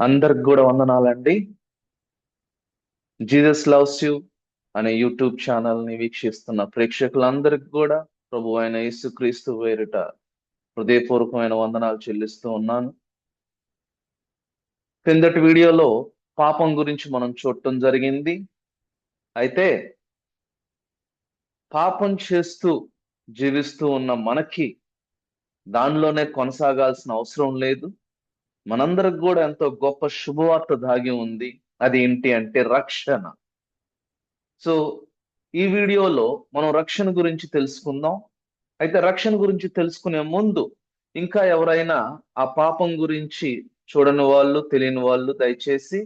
అందరికి కూడా వందనాలండి. జీసస్ లవ్స్ యూ అనే యూట్యూబ్ ఛానల్ని వీక్షిస్తున్న ప్రేక్షకులందరికి కూడా ప్రభు అయిన యేసుక్రీస్తు వేరిట హృదయపూర్వకమైన వందనాలు చెల్లిస్తూ ఉన్నాను. కిందటి వీడియోలో పాపం గురించి మనం చూడటం జరిగింది. అయితే పాపం చేస్తూ జీవిస్తూ ఉన్న మనకి దానిలోనే కొనసాగాల్సిన అవసరం లేదు. మనందరికి కూడా ఎంతో గొప్ప శుభవార్త దాగి ఉంది. అది ఏంటి అంటే రక్షణ. సో ఈ వీడియోలో మనం రక్షణ గురించి తెలుసుకుందాం. అయితే రక్షణ గురించి తెలుసుకునే ముందు ఇంకా ఎవరైనా ఆ పాపం గురించి చూడని వాళ్ళు తెలియని వాళ్ళు దయచేసి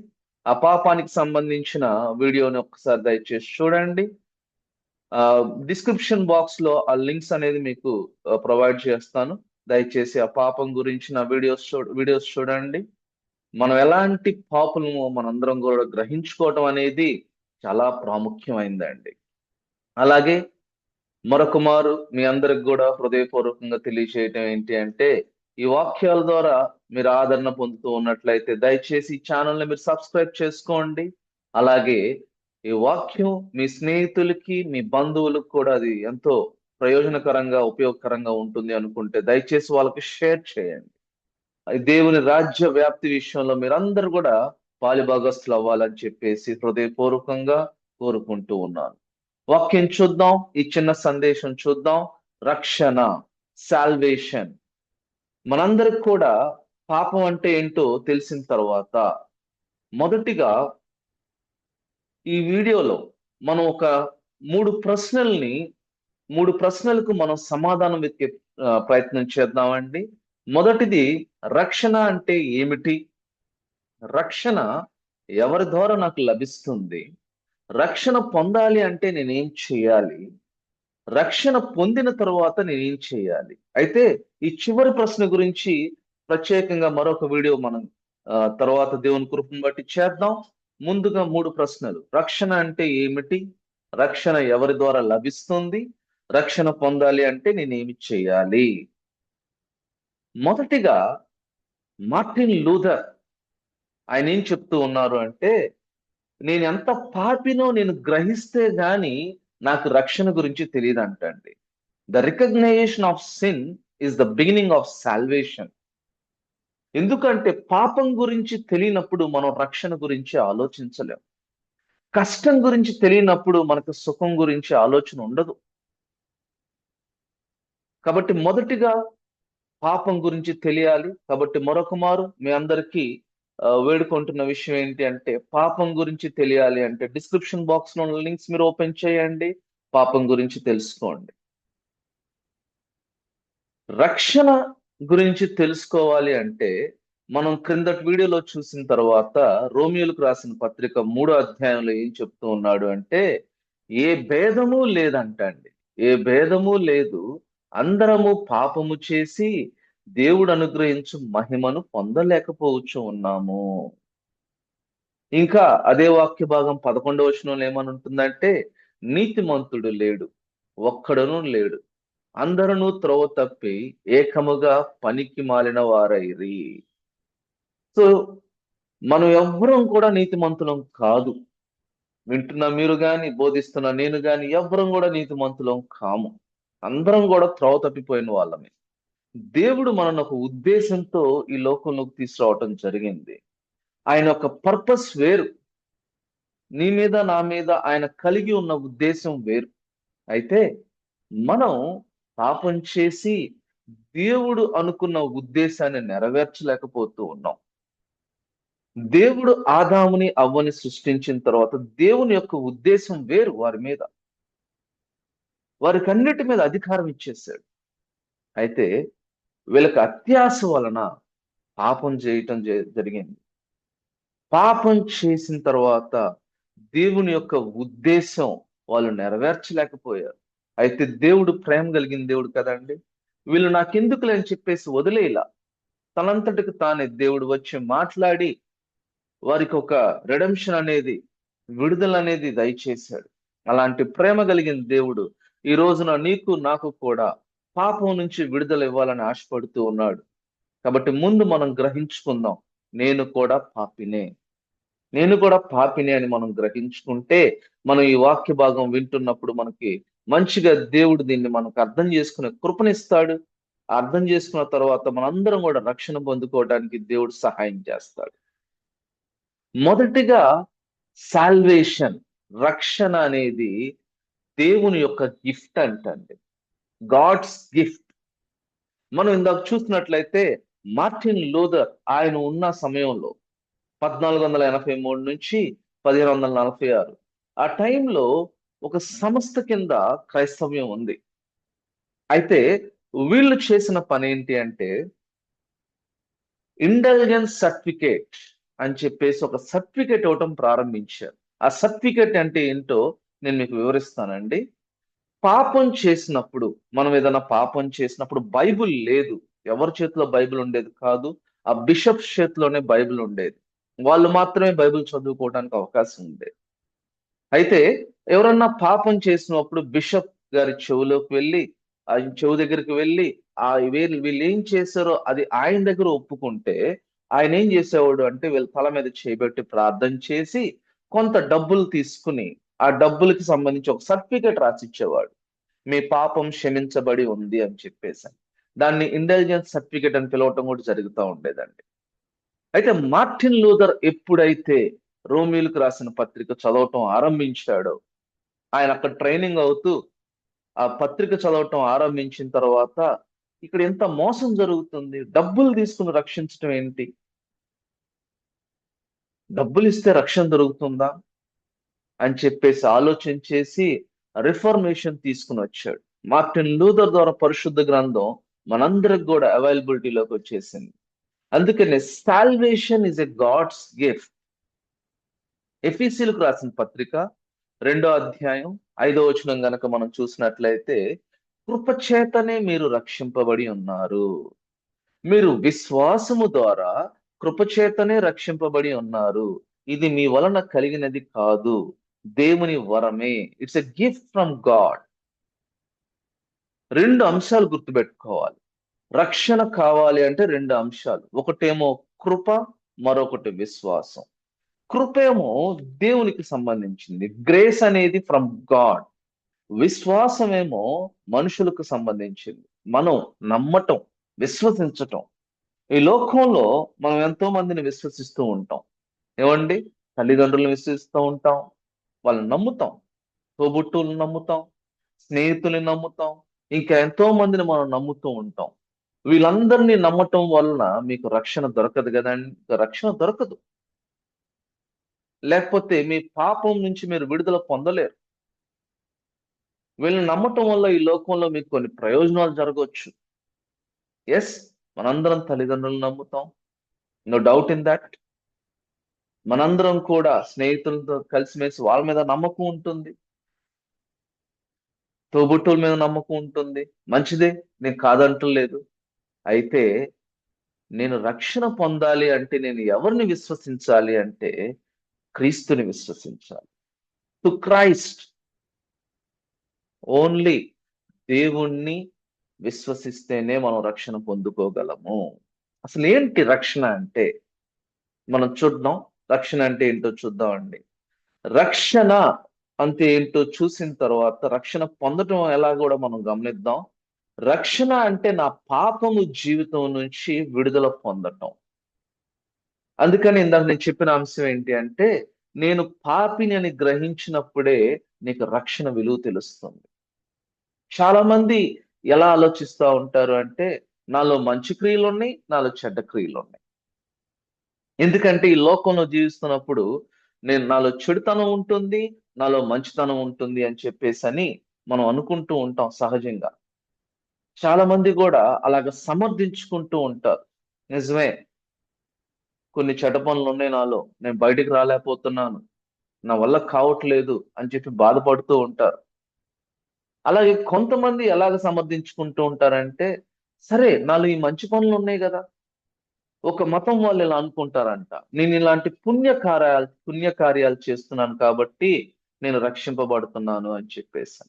ఆ పాపానికి సంబంధించిన వీడియోని ఒక్కసారి దయచేసి చూడండి. డిస్క్రిప్షన్ బాక్స్లో ఆ లింక్స్ అనేది మీకు ప్రొవైడ్ చేస్తాను. దయచేసి ఆ పాపం గురించి నా వీడియోస్ చూ వీడియోస్ చూడండి. మనం ఎలాంటి పాపులము మనందరం కూడా గ్రహించుకోవటం అనేది చాలా ప్రాముఖ్యమైందండి. అలాగే మరొక మారు మీ అందరికి కూడా హృదయపూర్వకంగా తెలియచేయటం ఏంటి అంటే ఈ వాక్యాల ద్వారా మీరు ఆదరణ పొందుతూ ఉన్నట్లయితే దయచేసి ఈ ఛానల్ని మీరు సబ్స్క్రైబ్ చేసుకోండి. అలాగే ఈ వాక్యం మీ స్నేహితులకి మీ బంధువులకు కూడా అది ఎంతో ప్రయోజనకరంగా ఉపయోగకరంగా ఉంటుంది అనుకుంటే దయచేసి వాళ్ళకి షేర్ చేయండి. దేవుని రాజ్య వ్యాప్తి విషయంలో మీరందరూ కూడా పాలిభాగస్తులు అవ్వాలని చెప్పేసి హృదయపూర్వకంగా కోరుకుంటూ ఉన్నాను. వాక్యం చూద్దాం ఈ చిన్న సందేశం చూద్దాం. రక్షణ సాల్వేషన్ మనందరికి కూడా పాపం అంటే ఏంటో తెలిసిన తర్వాత మొదటిగా ఈ వీడియోలో మనం ఒక మూడు ప్రశ్నల్ని మూడు ప్రశ్నలకు మనం సమాధానం వెతికే ప్రయత్నం చేద్దామండి. మొదటిది రక్షణ అంటే ఏమిటి? రక్షణ ఎవరి ద్వారా నాకు లభిస్తుంది? రక్షణ పొందాలి అంటే నేనేం చేయాలి? రక్షణ పొందిన తర్వాత నేనేం చేయాలి? అయితే ఈ చివరి ప్రశ్న గురించి ప్రత్యేకంగా మరొక వీడియో మనం తర్వాత దేవుని కృపను బట్టి చేద్దాం. ముందుగా మూడు ప్రశ్నలు. రక్షణ అంటే ఏమిటి? రక్షణ ఎవరి ద్వారా లభిస్తుంది? రక్షణ పొందాలి అంటే నేనేమి చేయాలి? మొదటిగా మార్టిన్ లూథర్ ఆయన ఏం చెప్తూ ఉన్నారు అంటే నేను ఎంత పాపినో నేను గ్రహిస్తే గాని నాకు రక్షణ గురించి తెలియదు అంటండి the recognition of sin is the beginning of salvation ఎందుకంటే పాపం గురించి తెలియనప్పుడు మనం రక్షణ గురించి ఆలోచించలేం. కష్టం గురించి తెలియనప్పుడు మనకు సుఖం గురించి ఆలోచన ఉండదు. కాబట్టి మొదటిగా పాపం గురించి తెలియాలి. కాబట్టి మరొకమారు మీ అందరికీ వేడుకుంటున్న విషయం ఏంటి అంటే పాపం గురించి తెలియాలి అంటే డిస్క్రిప్షన్ బాక్స్లో లింక్స్ మీరు ఓపెన్ చేయండి. పాపం గురించి తెలుసుకోండి. రక్షణ గురించి తెలుసుకోవాలి అంటే మనం క్రిందటి వీడియోలో చూసిన తర్వాత రోమియోలకు రాసిన పత్రిక మూడో అధ్యాయంలో ఏం చెప్తూ ఉన్నాడు అంటే ఏ భేదము లేదంటండి. ఏ భేదము లేదు. అందరము పాపము చేసి దేవుడు అనుగ్రహించు మహిమను పొందలేకపోవచ్చు ఉన్నాము. ఇంకా అదే వాక్య భాగం పదకొండవ వచనంలో ఏమని ఉంటుందంటే నీతిమంతుడు లేడు ఒక్కడను లేడు. అందరూ త్రోవ తప్పి ఏకముగా పనికి మాలిన వారైరి. సో మనం ఎవ్వరం కూడా నీతిమంతులం కాదు. వింటున్న మీరు కానీ బోధిస్తున్న నేను గాని ఎవ్వరం కూడా నీతిమంతులం కాము. అందరం కూడా త్రవ తప్పిపోయిన వాళ్ళమే. దేవుడు మనను ఒక ఉద్దేశంతో ఈ లోకంలోకి తీసుకురావటం జరిగింది. ఆయన ఒక పర్పస్ వేరు. నీ మీద నా మీద ఆయన కలిగి ఉన్న ఉద్దేశం వేరు. అయితే మనం పాపం చేసి దేవుడు అనుకున్న ఉద్దేశాన్ని నెరవేర్చలేకపోతూ ఉన్నాం. దేవుడు ఆదాముని అవ్వని సృష్టించిన తర్వాత దేవుని యొక్క ఉద్దేశం వేరు వారి మీద. వారికి అన్నిటి మీద అధికారం ఇచ్చేసాడు అయితే వీళ్ళకి అత్యాశ వలన పాపం చేయటం జరిగింది. పాపం చేసిన తర్వాత దేవుని యొక్క ఉద్దేశం వాళ్ళు నెరవేర్చలేకపోయారు. అయితే దేవుడు ప్రేమ కలిగిన దేవుడు కదండి వీళ్ళు నాకెందుకులే లేని చెప్పేసి వదిలేలా. తనంతటికి తానే దేవుడు వచ్చి మాట్లాడి వారికి ఒక రిడమ్షన్ అనేది విడుదల అనేది దయచేశాడు. అలాంటి ప్రేమ కలిగిన దేవుడు ఈ రోజున నీకు నాకు కూడా పాపం నుంచి విడుదల ఇవ్వాలని ఆశపడుతూ ఉన్నాడు. కాబట్టి ముందు మనం గ్రహించుకుందాం నేను కూడా పాపినే. నేను కూడా పాపినే అని మనం గ్రహించుకుంటే మనం ఈ వాక్య భాగం వింటున్నప్పుడు మనకి మంచిగా దేవుడు దీన్ని మనకు అర్థం చేసుకునే కృపనిస్తాడు. అర్థం చేసుకున్న తర్వాత మనందరం కూడా రక్షణ పొందుకోవడానికి దేవుడు సహాయం చేస్తాడు. మొదటిగా సాల్వేషన్ రక్షణ అనేది దేవుని యొక్క గిఫ్ట్ అంటండి. God's gift. మనం ఇందాక చూసినట్లయితే మార్టిన్ లూథర్ ఆయన ఉన్న సమయంలో పద్నాలుగు వందల ఎనభై మూడు నుంచి పదిహేను వందల నలభై ఆరు. ఆ టైంలో ఒక సంస్థ కింద క్రైస్తవ్యం ఉంది. అయితే వీళ్ళు చేసిన పని ఏంటి అంటే ఇంటెలిజెన్స్ సర్టిఫికేట్ అని చెప్పేసి ఒక సర్టిఫికేట్ ఇవ్వటం ప్రారంభించారు. ఆ సర్టిఫికేట్ అంటే ఏంటో నేను మీకు వివరిస్తానండి. పాపం చేసినప్పుడు మనం ఏదైనా పాపం చేసినప్పుడు బైబుల్ లేదు. ఎవరి చేతిలో బైబిల్ ఉండేది కాదు. ఆ బిషప్ చేతిలోనే బైబిల్ ఉండేది. వాళ్ళు మాత్రమే బైబిల్ చదువుకోవడానికి అవకాశం ఉండేది. అయితే ఎవరన్నా పాపం చేసినప్పుడు బిషప్ గారి చెవులోకి వెళ్ళి ఆ చెవు దగ్గరికి వెళ్ళి ఆ వీళ్ళు వీళ్ళు ఏం చేశారో అది ఆయన దగ్గర ఒప్పుకుంటే ఆయన ఏం చేసేవాడు అంటే వీళ్ళ తల మీద చేపెట్టి ప్రార్థన చేసి కొంత డబ్బులు తీసుకుని ఆ డబ్బులకి సంబంధించి ఒక సర్టిఫికేట్ రాసిచ్చేవాడు. మీ పాపం క్షమించబడి ఉంది అని చెప్పేసి. దాన్ని ఇంటెలిజెన్స్ సర్టిఫికేట్ అని పిలవటం కూడా జరుగుతూ ఉండేదండి. అయితే మార్టిన్ లూథర్ ఎప్పుడైతే రోమిల్కు రాసిన పత్రిక చదవటం ఆరంభించాడో ఆయన అక్కడ ట్రైనింగ్ అవుతూ ఆ పత్రిక చదవటం ఆరంభించిన తర్వాత ఇక్కడ ఎంత మోసం జరుగుతుంది? డబ్బులు తీసుకుని రక్షించడం ఏంటి? డబ్బులు ఇస్తే రక్షణ దొరుకుతుందా? అని చెప్పేసి ఆలోచన చేసి రిఫర్మేషన్ తీసుకుని వచ్చాడు. మార్టిన్ లూథర్ ద్వారా పరిశుద్ధ గ్రంథం మనందరికి కూడా అవైలబిలిటీలోకి వచ్చేసింది. అందుకనే salvation is a God's gift. ఎఫీసీలకు రాసిన పత్రిక రెండో అధ్యాయం ఐదో వచనం గనక మనం చూసినట్లయితే కృపచేతనే మీరు రక్షింపబడి ఉన్నారు. మీరు విశ్వాసము ద్వారా కృపచేతనే రక్షింపబడి ఉన్నారు. ఇది మీ వలన కలిగినది కాదు. దేవుని వరమే. It's a gift from God రెండు అంశాలు గుర్తుపెట్టుకోవాలి. రక్షణ కావాలి అంటే రెండు అంశాలు. ఒకటేమో కృప మరొకటి విశ్వాసం. కృపేమో దేవునికి సంబంధించింది. గ్రేస్ అనేది ఫ్రమ్ గాడ్ విశ్వాసమేమో మనుషులకు సంబంధించింది. మనం నమ్మటం విశ్వసించటం. ఈ లోకంలో మనం ఎంతో మందిని విశ్వసిస్తూ ఉంటాం. ఏమండి? తల్లిదండ్రులను విశ్వసిస్తూ ఉంటాం. వాళ్ళని నమ్ముతాం. తోబుట్టువులను నమ్ముతాం. స్నేహితుల్ని నమ్ముతాం. ఇంకా ఎంతో మందిని మనం నమ్ముతూ ఉంటాం. వీళ్ళందరినీ నమ్మటం వలన మీకు రక్షణ దొరకదు కదండి. రక్షణ దొరకదు. లేకపోతే మీ పాపం నుంచి మీరు విడుదల పొందలేరు. వీళ్ళని నమ్మటం వల్ల ఈ లోకంలో మీకు కొన్ని ప్రయోజనాలు జరగవచ్చు. ఎస్ మనందరం తల్లిదండ్రులు నమ్ముతాం. నో డౌట్ ఇన్ దట్ మనందరం కూడా స్నేహితులతో కలిసిమెలిసి వాళ్ళ మీద నమ్మకం ఉంటుంది. తోబుట్టుల మీద నమ్మకం ఉంటుంది. మంచిదే నేను కాదంటలేదు. అయితే నేను రక్షణ పొందాలి అంటే నేను ఎవరిని విశ్వసించాలి అంటే క్రీస్తుని విశ్వసించాలి. టు క్రైస్ట్ ఓన్లీ దేవుణ్ణి విశ్వసిస్తేనే మనం రక్షణ పొందుకోగలము. అసలు ఏంటి రక్షణ అంటే మనం చూడడం రక్షణ అంటే ఏంటో చూద్దాం అండి రక్షణ అంటే ఏంటో చూసిన తర్వాత రక్షణ పొందటం ఎలా కూడా మనం గమనిద్దాం. రక్షణ అంటే నా పాపము జీవితం నుంచి విడుదల పొందటం. అందుకని ఇందాక నేను చెప్పిన అంశం ఏంటి అంటే నేను పాపిని అని గ్రహించినప్పుడే నీకు రక్షణ విలువ తెలుస్తుంది. చాలా మంది ఎలా ఆలోచిస్తూ ఉంటారు అంటే నాలో మంచి క్రియలు ఉన్నాయి నాలో చెడ్డ క్రియలు ఉన్నాయి. ఎందుకంటే ఈ లోకంలో జీవిస్తున్నప్పుడు నేను నాలో చెడుతనం ఉంటుంది నాలో మంచితనం ఉంటుంది అని చెప్పేసి అని మనం అనుకుంటూ ఉంటాం సహజంగా. చాలా మంది కూడా అలాగ సమర్థించుకుంటూ ఉంటారు. నిజమే. కొన్ని చెడ్డ పనులు ఉన్నాయి నాలో. నేను బయటికి రాలేకపోతున్నాను. నా వల్ల కావట్లేదు అని చెప్పి బాధపడుతూ ఉంటారు. అలాగే కొంతమంది ఎలాగ సమర్థించుకుంటూ ఉంటారంటే సరే నాలో ఈ మంచి పనులు ఉన్నాయి కదా. ఒక మతం వాళ్ళు ఇలా అనుకుంటారంట. నేను ఇలాంటి పుణ్య కార్యాలు పుణ్య కార్యాలు చేస్తున్నాను కాబట్టి నేను రక్షింపబడుతున్నాను అని చెప్పేసి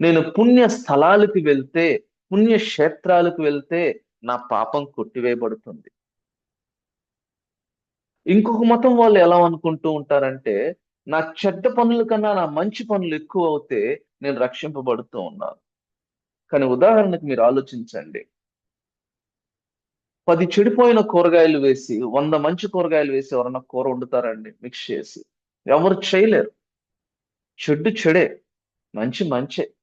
నేను పుణ్య స్థలాలకు వెళ్తే పుణ్య క్షేత్రాలకు వెళ్తే నా పాపం కొట్టివేయబడుతుంది. ఇంకొక మతం వాళ్ళు ఎలా అనుకుంటూ ఉంటారంటే నా చెడ్డ పనుల కన్నా నా మంచి పనులు ఎక్కువ అవుతే నేను రక్షింపబడుతూ ఉన్నాను. కానీ ఉదాహరణకు మీరు ఆలోచించండి. పది చెడిపోయిన కూరగాయలు వేసి వంద మంచి కూరగాయలు వేసి ఎవరన్నా కూర వండుతారండి మిక్స్ చేసి. ఎవరు చేయలేరు. చెడ్డు చెడే. మంచి మంచే.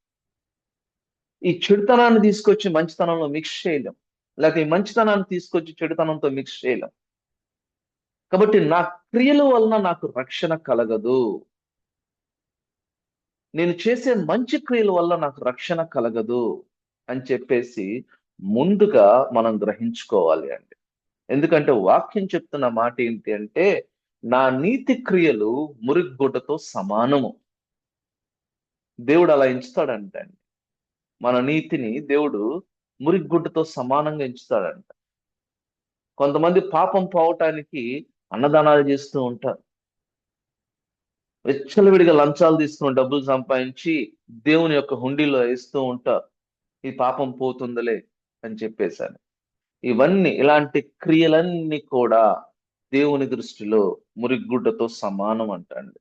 ఈ చెడుతనాన్ని తీసుకొచ్చి మంచితనంలో మిక్స్ చేయలేం. లేక ఈ మంచితనాన్ని తీసుకొచ్చి చెడుతనంతో మిక్స్ చేయలేం. కాబట్టి నా క్రియల వలన నాకు రక్షణ కలగదు. నేను చేసే మంచి క్రియల వల్ల నాకు రక్షణ కలగదు అని చెప్పేసి ముందుగా మనం గ్రహించుకోవాలి అండి. ఎందుకంటే వాక్యం చెప్తున్న మాట ఏంటి అంటే నా నీతి క్రియలు మురిగ్గుడ్డతో సమానము. దేవుడు అలా ఎంచుతాడంట అండి. మన నీతిని దేవుడు మురిగ్గుడ్డతో సమానంగా ఎంచుతాడంట. కొంతమంది పాపం పోవటానికి అన్నదానాలు చేస్తూ ఉంటారు. విచ్చలవిడిగా లంచాలు తీసుకుని డబ్బులు సంపాదించి దేవుని యొక్క హుండీలో వేస్తూ ఉంటారు. ఈ పాపం పోతుందిలే అని చెప్పేశాను. ఇవన్నీ ఇలాంటి క్రియలన్నీ కూడా దేవుని దృష్టిలో మురిగ్గుడ్డతో సమానం అంటండి.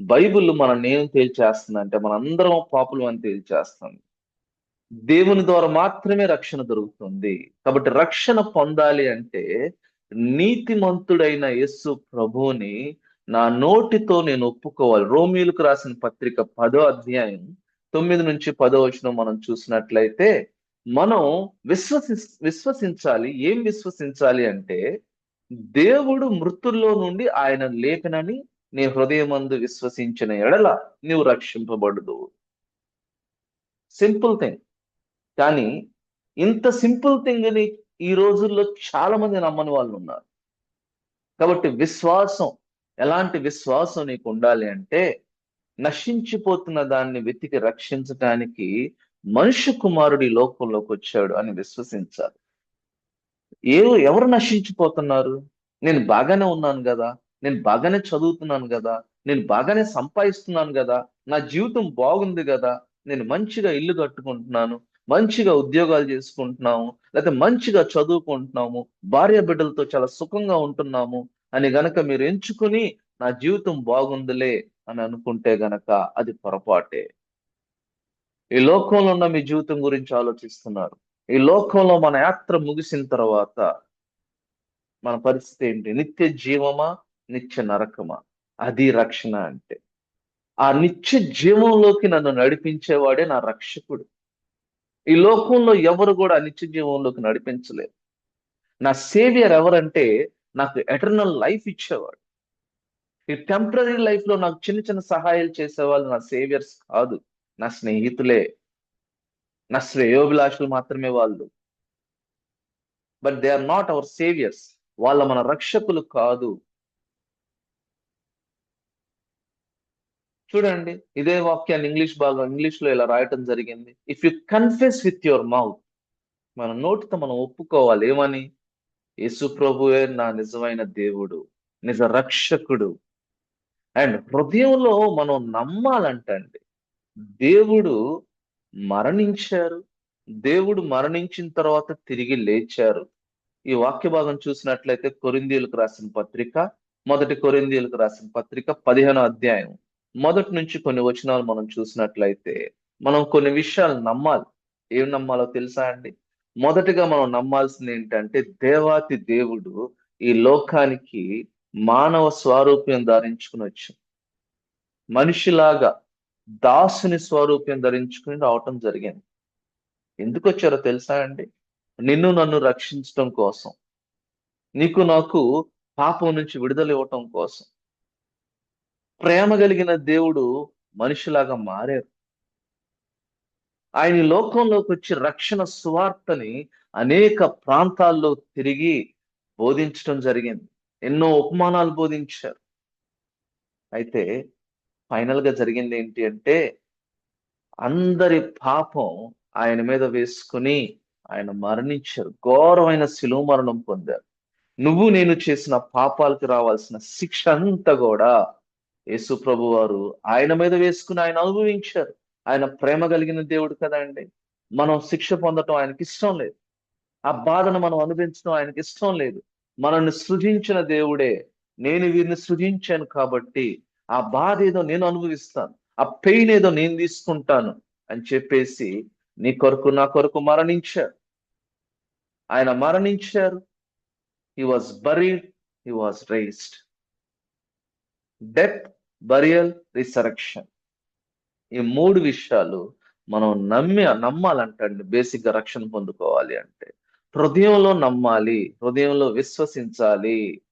బైబిల్ మన నేను తేల్చేస్తుందంటే మనందరం పాపులు అని తేల్చేస్తుంది. దేవుని ద్వారా మాత్రమే రక్షణ దొరుకుతుంది. కాబట్టి రక్షణ పొందాలి అంటే నీతిమంతుడైన యస్సు ప్రభువుని నా నోటితో నేను ఒప్పుకోవాలి. రోమిలకు రాసిన పత్రిక పదో అధ్యాయం తొమ్మిది నుంచి పదో వచనం మనం చూసినట్లయితే మనం విశ్వసి విశ్వసించాలి. ఏం విశ్వసించాలి అంటే దేవుడు మృతుల్లో నుండి ఆయన లేఖనని నీ హృదయమందు విశ్వసించిన ఎడల నీవు రక్షింపబడదు సింపుల్ థింగ్. కానీ ఇంత సింపుల్ థింగ్ని ఈ రోజుల్లో చాలా మంది నమ్మని వాళ్ళు ఉన్నారు. కాబట్టి విశ్వాసం ఎలాంటి విశ్వాసం నీకు ఉండాలి అంటే నశించిపోతున్న దాన్ని వెతికి రక్షించడానికి మనుష్య కుమారుడి లోకంలోకి వచ్చాడు అని విశ్వసించాలి. ఏ ఎవరు నశించిపోతున్నారు? నేను బాగానే ఉన్నాను కదా? నేను బాగానే చదువుతున్నాను కదా? నేను బాగానే సంపాదిస్తున్నాను కదా? నా జీవితం బాగుంది కదా? నేను మంచిగా ఇల్లు కట్టుకుంటున్నాను మంచిగా ఉద్యోగాలు చేసుకుంటున్నాము లేకపోతే మంచిగా చదువుకుంటున్నాము భార్య బిడ్డలతో చాలా సుఖంగా ఉంటున్నాము అని గనక మీరు ఎంచుకుని నా జీవితం బాగుందిలే అని అనుకుంటే గనక అది పొరపాటే. ఈ లోకంలో ఉన్న మీ జీవితం గురించి ఆలోచిస్తున్నారు. ఈ లోకంలో మన యాత్ర ముగిసిన తర్వాత మన పరిస్థితి ఏంటి? నిత్య జీవమా? నిత్య నరకమా? అది రక్షణ అంటే. ఆ నిత్య జీవంలోకి నన్ను నడిపించేవాడే నా రక్షకుడు. ఈ లోకంలో ఎవరు కూడా నిత్య జీవంలోకి నడిపించలేరు. నా సేవియర్ ఎవరంటే నాకు ఎటర్నల్ లైఫ్ ఇచ్చేవాడు. ఈ టెంపరీ లైఫ్లో నాకు చిన్న చిన్న సహాయాలు చేసేవాళ్ళు నా సేవియర్స్ కాదు. నా స్నేహితులే నా శ్రేయోభిలాషులు మాత్రమే వాళ్ళు. But they are not our saviours వాళ్ళ మన రక్షకులు కాదు. చూడండి ఇదే వాక్యాన్ని ఇంగ్లీష్ భాగం ఇంగ్లీష్లో ఇలా రాయటం జరిగింది. If you confess with your mouth మన నోటితో మనం ఒప్పుకోవాలి. ఏమని? యేసు ప్రభువే నా నిజమైన దేవుడు నిజ రక్షకుడు. అండ్ హృదయంలో మనం నమ్మాలంటండి. దేవుడు మరణించారు. దేవుడు మరణించిన తర్వాత తిరిగి లేచారు. ఈ వాక్య భాగం చూసినట్లయితే కొరిందీలకు రాసిన పత్రిక మొదటి కొరిందీలకు రాసిన పత్రిక పదిహేనో అధ్యాయం. మొదటి నుంచి కొన్ని వచనాలు మనం చూసినట్లయితే మనం కొన్ని విషయాలు నమ్మాలి. ఏం నమ్మాలో తెలుసా అండి? మొదటిగా మనం నమ్మాల్సింది ఏంటంటే దేవాతి దేవుడు ఈ లోకానికి మానవ స్వరూప్యం ధరించుకుని వచ్చు మనిషిలాగా దాసుని స్వరూప్యం ధరించుకుని రావటం జరిగింది. ఎందుకు వచ్చారో తెలుసా అండి? నిన్ను నన్ను రక్షించటం కోసం. నీకు నాకు పాపం నుంచి విడుదల ఇవ్వటం కోసం. ప్రేమ కలిగిన దేవుడు మనిషిలాగా మారారు. ఆయన లోకంలోకి వచ్చి రక్షణ సువార్తని అనేక ప్రాంతాల్లో తిరిగి బోధించడం జరిగింది. ఎన్నో ఉపమానాలు బోధించారు. అయితే ఫైనల్గా జరిగింది ఏంటి అంటే అందరి పాపం ఆయన మీద వేసుకుని ఆయన మరణించారు. ఘోరమైన శిలువ మరణం పొందారు. నువ్వు నేను చేసిన పాపాలకు రావాల్సిన శిక్ష అంతా కూడా యేసు ప్రభు వారు ఆయన మీద వేసుకుని ఆయన అనుభవించారు. ఆయన ప్రేమ కలిగిన దేవుడు కదండి మనం శిక్ష పొందటం ఆయనకి ఇష్టం లేదు. ఆ బాధను మనం అనుభవించడం ఆయనకి ఇష్టం లేదు. మనల్ని సృజించిన దేవుడే నేను వీరిని సృజించాను కాబట్టి ఆ బాధ ఏదో నేను అనుభవిస్తాను ఆ పెయిన్ ఏదో నేను తీసుకుంటాను అని చెప్పేసి నీ కొరకు నా కొరకు మరణించారు. ఆయన మరణించారు. He was buried he was raised death burial resurrection ఈ మూడు విషయాలు మనం నమ్మి నమ్మాలంటండి బేసిక్గా రక్షణ పొందుకోవాలి అంటే. హృదయంలో నమ్మాలి హృదయంలో విశ్వసించాలి.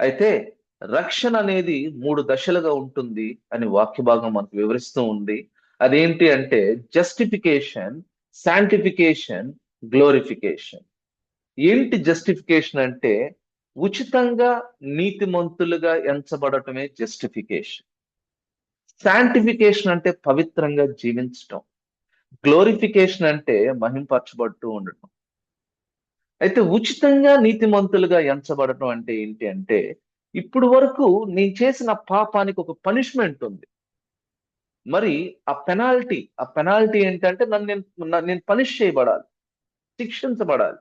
అయితే రక్షణ అనేది మూడు దశలుగా ఉంటుంది అని వాక్య భాగం మనకు వివరిస్తూ ఉంది. అదేంటి అంటే జస్టిఫికేషన్ శాంటిఫికేషన్ గ్లోరిఫికేషన్ ఏంటి జస్టిఫికేషన్ అంటే ఉచితంగా నీతిమంతులుగా ఎంచబడటమే జస్టిఫికేషన్ శాంటిఫికేషన్ అంటే పవిత్రంగా జీవించటం. గ్లోరిఫికేషన్ అంటే మహింపరచబడుతూ ఉండటం. అయితే ఉచితంగా నీతిమంతులుగా ఎంచబడటం అంటే ఏంటి అంటే ఇప్పుడు వరకు నేను చేసిన పాపానికి ఒక పనిష్మెంట్ ఉంది. మరి ఆ పెనాల్టీ ఆ పెనాల్టీ ఏంటంటే నన్ను నేను నేను పనిష్ చేయబడాలి శిక్షించబడాలి.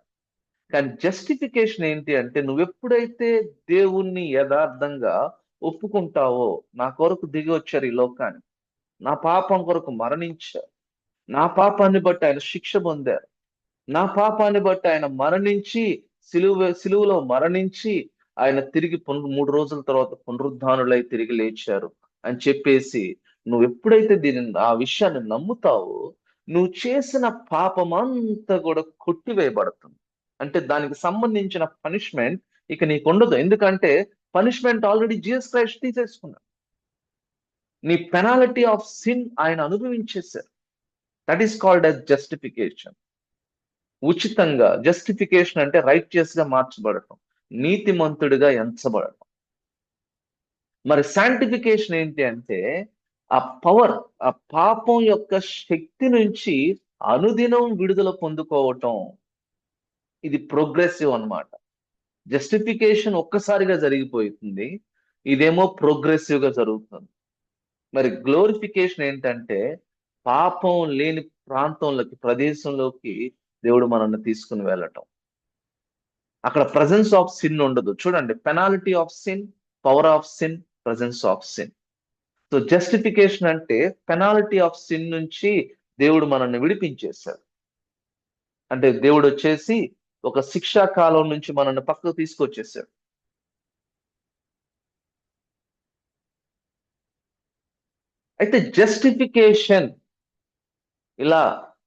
కానీ జస్టిఫికేషన్ ఏంటి అంటే నువ్వు ఎప్పుడైతే దేవుణ్ణి యథార్థంగా ఒప్పుకుంటావో నా కొరకు దిగి వచ్చారు ఈ లోకాన్ని నా పాపం కొరకు మరణించారు. నా పాపాన్ని బట్టి ఆయన శిక్ష పొందారు. నా పాపాన్ని బట్టి ఆయన మరణించి సిలువ సిలువలో మరణించి ఆయన తిరిగి పునరు మూడు రోజుల తర్వాత పునరుద్ధానులై తిరిగి లేచారు అని చెప్పేసి నువ్వు ఎప్పుడైతే దీనిని ఆ విషయాన్ని నమ్ముతావో నువ్వు చేసిన పాపం కూడా కొట్టివేయబడుతుంది. అంటే దానికి సంబంధించిన పనిష్మెంట్ ఇక నీకు ఉండదు ఎందుకంటే పనిష్మెంట్ ఆల్రెడీ జీసస్ క్రైస్ట్ తీసేసుకున్నాడు. నీ పెనాలిటీ ఆఫ్ సిన్ ఆయన అనుభవించేశారు. That is called as justification. ఉచితంగా జస్టిఫికేషన్ అంటే రైట్గా మార్చబడటం. నీతిమంతుడిగా ఎంచబడటం మరి శాంటిఫికేషన్ ఏంటి అంటే ఆ పవర్ ఆ పాపం యొక్క శక్తి నుంచి అనుదినం విడుదల పొందుకోవటం. ఇది ప్రోగ్రెసివ్ అన్నమాట. జస్టిఫికేషన్ ఒక్కసారిగా జరిగిపోతుంది. ఇదేమో ప్రోగ్రెసివ్గా జరుగుతుంది. మరి గ్లోరిఫికేషన్ ఏంటంటే పాపం లేని ప్రాంతంలోకి ప్రదేశంలోకి దేవుడు మనల్ని తీసుకుని వెళ్ళటం. అక్కడ ప్రజెన్స్ ఆఫ్ సిన్ ఉండదు. చూడండి penalty of sin power of sin presence of sin so justification అంటే పెనాలిటీ ఆఫ్ సిన్ నుంచి దేవుడు మనల్ని విడిపించేశాడు. అంటే దేవుడు వచ్చేసి ఒక శిక్షా కాలం నుంచి మనల్ని పక్కకు తీసుకొచ్చేసాడు అయితే జస్టిఫికేషన్ ఇలా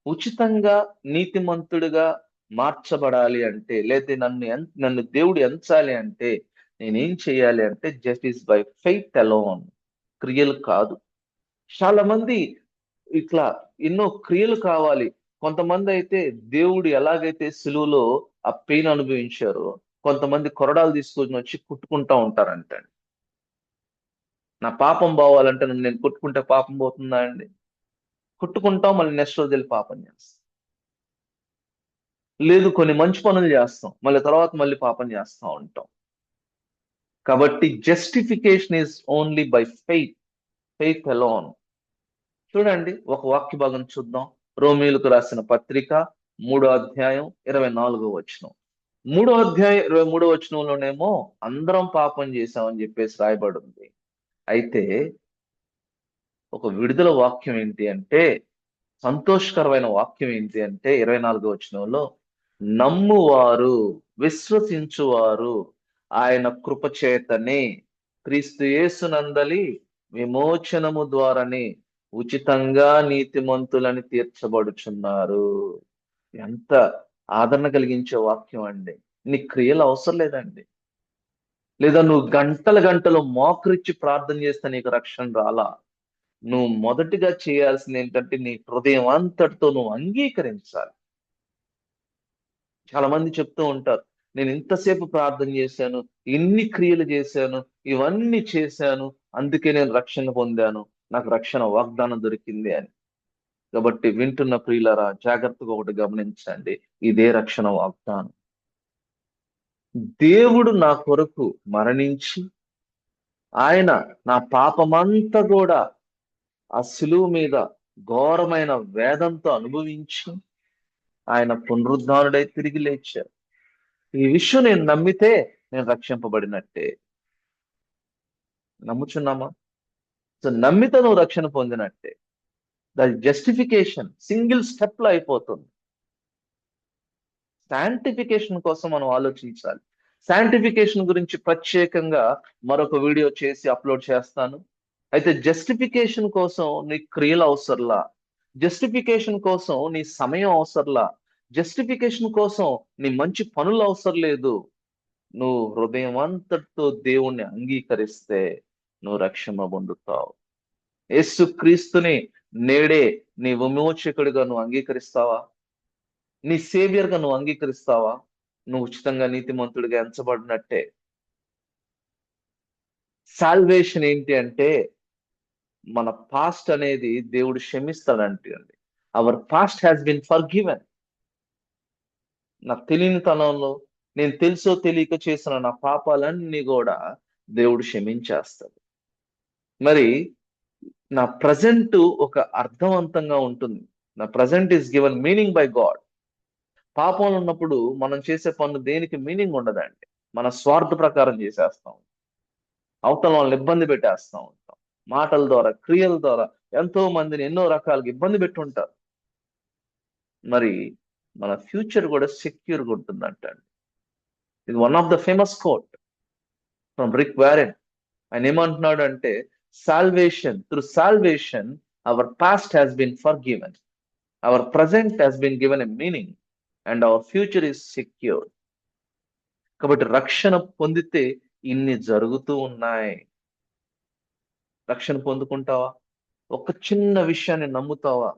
ఉచితంగా నీతిమంతుడిగా మార్చబడాలి అంటే లేదా నన్ను నన్ను దేవుడు ఎంచాలి అంటే నేనేం చేయాలి అంటే just is by faith alone క్రియలు కాదు. చాలా మంది ఇట్లా ఎన్నో క్రియలు కావాలి. కొంతమంది అయితే దేవుడు ఎలాగైతే సిలువలో ఆ పెయిన్ అనుభవించారో కొంతమంది కొరడాలు తీసుకొని వచ్చి కుట్టుకుంటా ఉంటారంట నా పాపం పోవాలంటే నన్ను నేను కుట్టుకుంటే పాపం పోతుందా అండి? కుట్టుకుంటాం మళ్ళీ నెక్స్ట్ రోజు వెళ్ళి పాపం చేస్తాం. లేదు కొన్ని మంచి పనులు చేస్తాం. మళ్ళీ తర్వాత మళ్ళీ పాపం చేస్తా ఉంటాం. కాబట్టి justification is only by faith faith alone చూడండి ఒక వాక్య భాగం చూద్దాం. రోమిలకు రాసిన పత్రిక మూడో అధ్యాయం ఇరవై నాలుగో వచనం. మూడో అధ్యాయం ఇరవై మూడో వచనంలోనేమో అందరం పాపం చేశామని చెప్పేసి రాయబడి ఉంది అయితే ఒక విడుదల వాక్యం ఏంటి అంటే సంతోషకరమైన వాక్యం ఏంటి అంటే ఇరవై నాలుగో వచనంలో నమ్మువారు విశ్వసించువారు ఆయన కృపచేతనే క్రీస్తుయేసునందలి విమోచనము ద్వారానే ఉచితంగా నీతిమంతులని తీర్చబడుచున్నారు. ఎంత ఆదరణ కలిగించే వాక్యం అండి. నీ క్రియలు అవసరం లేదండి. లేదా నువ్వు గంటల గంటలు మోకరిచ్చి ప్రార్థన చేస్తే నీకు రక్షణ రాలా. నువ్వు మొదటిగా చేయాల్సింది ఏంటంటే నీ హృదయం అంతటితో నువ్వు అంగీకరించాలి. చాలా మంది చెప్తూ ఉంటారు నేను ఇంతసేపు ప్రార్థన చేశాను ఇన్ని క్రియలు చేశాను ఇవన్నీ చేశాను అందుకే నేను రక్షణ పొందాను నాకు రక్షణ వాగ్దానం దొరికింది అని. కాబట్టి వింటున్న ప్రియులరా జాగ్రత్తగా ఒకటి గమనించండి ఇదే రక్షణ వాగ్దానం. దేవుడు నా కొరకు మరణించి ఆయన నా పాపమంతా కూడా ఆ సిలువు మీద ఘోరమైన వేదంతో అనుభవించి ఆయన పునరుద్ధానుడై తిరిగి లేచారు ఈ విషయం నేను నమ్మితే నేను రక్షింపబడినట్టే. నమ్ముచున్నామా? సో నమ్మితే నువ్వు రక్షణ పొందినట్టే. దాని జస్టిఫికేషన్ సింగిల్ స్టెప్లో అయిపోతుంది. శాంటిఫికేషన్ కోసం మనం ఆలోచించాలి. శాంటిఫికేషన్ గురించి ప్రత్యేకంగా మరొక వీడియో చేసి అప్లోడ్ చేస్తాను. అయితే జస్టిఫికేషన్ కోసం నీ క్రియలు అవసరంలా? జస్టిఫికేషన్ కోసం నీ సమయం అవసరంలా. జస్టిఫికేషన్ కోసం నీ మంచి పనులు అవసరం లేదు. నువ్వు హృదయం అంతటితో దేవుణ్ణి అంగీకరిస్తే నువ్వు రక్షణ పొందుతావు. యేసు క్రీస్తుని నేడే నీ విమోచకుడిగా నువ్వు అంగీకరిస్తావా? నీ సేవియర్గా నువ్వు అంగీకరిస్తావా? నువ్వు ఉచితంగా నీతిమంతుడిగా ఎంచబడినట్టే. సాల్వేషన్ ఏంటి అంటే మన పాస్ట్ అనేది దేవుడు క్షమిస్తాడంటే అండి. Our past has been forgiven నా తెలియని తనంలో నేను తెలుసో తెలియక చేసిన నా పాపాలన్నీ కూడా దేవుడు క్షమించేస్తాడు. మరి నా ప్రజెంట్ ఒక అర్థవంతంగా ఉంటుంది. నా present is given meaning by God పాపంలో ఉన్నప్పుడు మనం చేసే పనులు దేనికి మీనింగ్ ఉండదండి. మన స్వార్థ ప్రకారం చేసేస్తాం. అవతల వాళ్ళని ఇబ్బంది పెట్టేస్తా ఉంటాం. మాటల ద్వారా క్రియల ద్వారా ఎంతో మందిని ఎన్నో రకాలుగా ఇబ్బంది పెట్టుంటారు. మరి మన ఫ్యూచర్ కూడా సెక్యూర్గా ఉంటుందంట అండి ఇది one of the famous quote from Rick Warren ఆయన ఏమంటున్నాడు అంటే salvation through salvation our past has been forgiven our present has been given a meaning and our future is secure కాబట్టి రక్షణ పొందితే ఇన్ని జరుగుతూ ఉన్నాయి. రక్షణ పొందుకుంటావా? ఒక చిన్న విషయాన్ని నమ్ముతావా?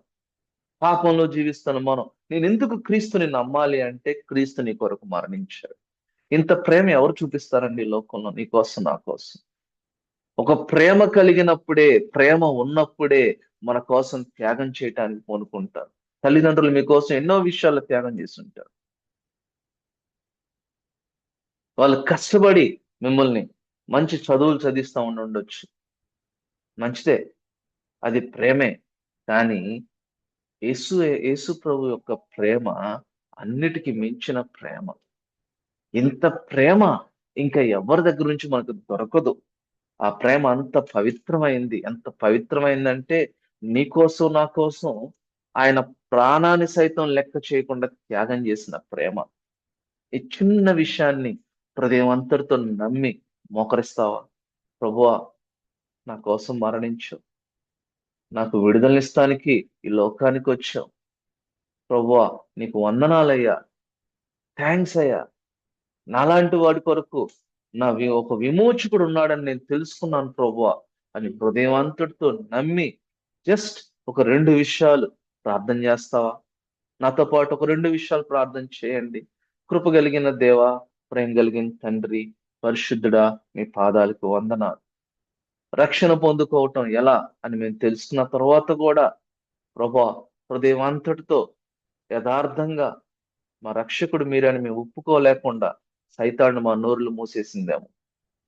పాపంలో జీవిస్తాను మనం నేను ఎందుకు క్రీస్తుని నమ్మాలి అంటే క్రీస్తు నీ కొరకు మరణించాడు. ఇంత ప్రేమ ఎవరు చూపిస్తారండి లోకంలో? నీ కోసం నా కోసం. ఒక ప్రేమ కలిగినప్పుడే ప్రేమ ఉన్నప్పుడే మన కోసం త్యాగం చేయటానికి పూనుకుంటారు. తల్లిదండ్రులు మీకోసం ఎన్నో విషయాలు త్యాగం చేస్తుంటారు. వాళ్ళు కష్టపడి మిమ్మల్ని మంచి చదువులు చదివిస్తూ ఉండొచ్చు. మంచిదే. అది ప్రేమే. కానీ యేసు యేసు ప్రభు యొక్క ప్రేమ అన్నిటికీ మించిన ప్రేమ. ఇంత ప్రేమ ఇంకా ఎవరి దగ్గర నుంచి మనకు దొరకదు. ఆ ప్రేమ అంత పవిత్రమైంది. ఎంత పవిత్రమైందంటే నీ కోసం నా కోసం ఆయన ప్రాణాన్ని సైతం లెక్క చేయకుండా త్యాగం చేసిన ప్రేమ. ఈ చిన్న విషయాన్ని హృదయం అంతటితో నమ్మి మోకరిస్తావా? ప్రభువా నా కోసం మరణించు నాకు విడుదలనిస్తానికి ఈ లోకానికి వచ్చావు. ప్రభువా నీకు వందనాలయ్యా. థ్యాంక్స్ అయ్యా. నాలాంటి వాడి కొరకు నా వి ఒక విమోచకుడు ఉన్నాడని నేను తెలుసుకున్నాను ప్రభువా అని హృదయవంతుడితో నమ్మి జస్ట్ ఒక రెండు విషయాలు ప్రార్థన చేస్తావా? నాతో పాటు ఒక రెండు విషయాలు ప్రార్థన చేయండి. కృప కలిగిన దేవా ప్రేమ కలిగిన తండ్రి పరిశుద్ధుడా మీ పాదాలకు వందనాలు. రక్షణ పొందుకోవటం ఎలా అని మేము తెలుసుకున్న తర్వాత కూడా ప్రభా హృదయం అంతటితో యథార్థంగా మా రక్షకుడు మీరని మేము ఒప్పుకోలేకుండా సైతాన్ని మా నోరులు మూసేసిందేమో.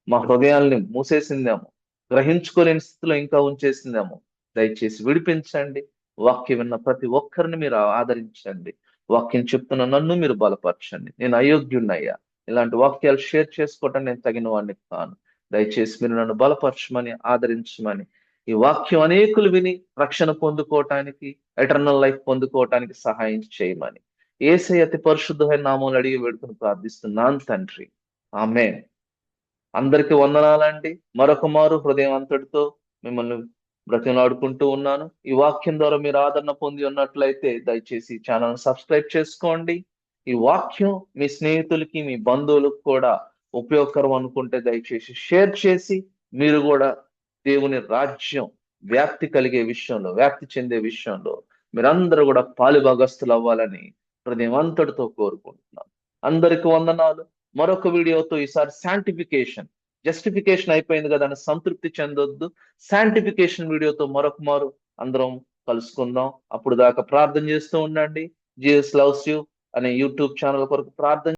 మా హృదయాల్ని మూసేసిందేమో. గ్రహించుకోలేని స్థితిలో ఇంకా ఉంచేసిందేమో. దయచేసి విడిపించండి. వాక్యం విన్న ప్రతి ఒక్కరిని మీరు ఆదరించండి. వాక్యం చెప్తున్న నన్ను మీరు బలపరచండి. నేను అయోగ్యున్నయ్యా ఇలాంటి వాక్యాలు షేర్ చేసుకోవటం నేను తగిన వాడిని కాను. దయచేసి మీరు నన్ను బలపరచమని ఆదరించమని ఈ వాక్యం అనేకులు విని రక్షణ పొందుకోవటానికి ఎటర్నల్ లైఫ్ పొందుకోవటానికి సహాయం చేయమని. ఏసై అతి పరిశుద్ధమైన నామూలు అడిగి వేడుకుని ప్రార్థిస్తున్నాను తండ్రి. ఆమె అందరికి వందనాలండి. మరొక మారు హృదయం అంతటితో మిమ్మల్ని బ్రతిలాడుకుంటూ ఉన్నాను. ఈ వాక్యం ద్వారా మీరు ఆదరణ పొంది ఉన్నట్లయితే దయచేసి ఛానల్ సబ్స్క్రైబ్ చేసుకోండి. ఈ వాక్యం మీ స్నేహితులకి మీ బంధువులకు కూడా ఉపయోగకరం అనుకుంటే దయచేసి షేర్ చేసి మీరు కూడా దేవుని రాజ్యం వ్యాప్తి కలిగే విషయంలో వ్యాప్తి చెందే విషయంలో మీరందరూ కూడా పాలుభాగస్తులు అవ్వాలని హృదయం అంతటితో కోరుకుంటున్నాను అందరికి వందనాలు. మరొక వీడియోతో ఈసారి శాంటిఫికేషన్ జస్టిఫికేషన్ అయిపోయింది కదా అని సంతృప్తి చెందొద్దు. శాంటిఫికేషన్ వీడియోతో మరొక మారు అందరం కలుసుకుందాం. అప్పుడు దాకా ప్రార్థన చేస్తూ ఉండండి. జిఎస్ లవ్స్ యూ అనే యూట్యూబ్ ఛానల్ కొరకు ప్రార్థన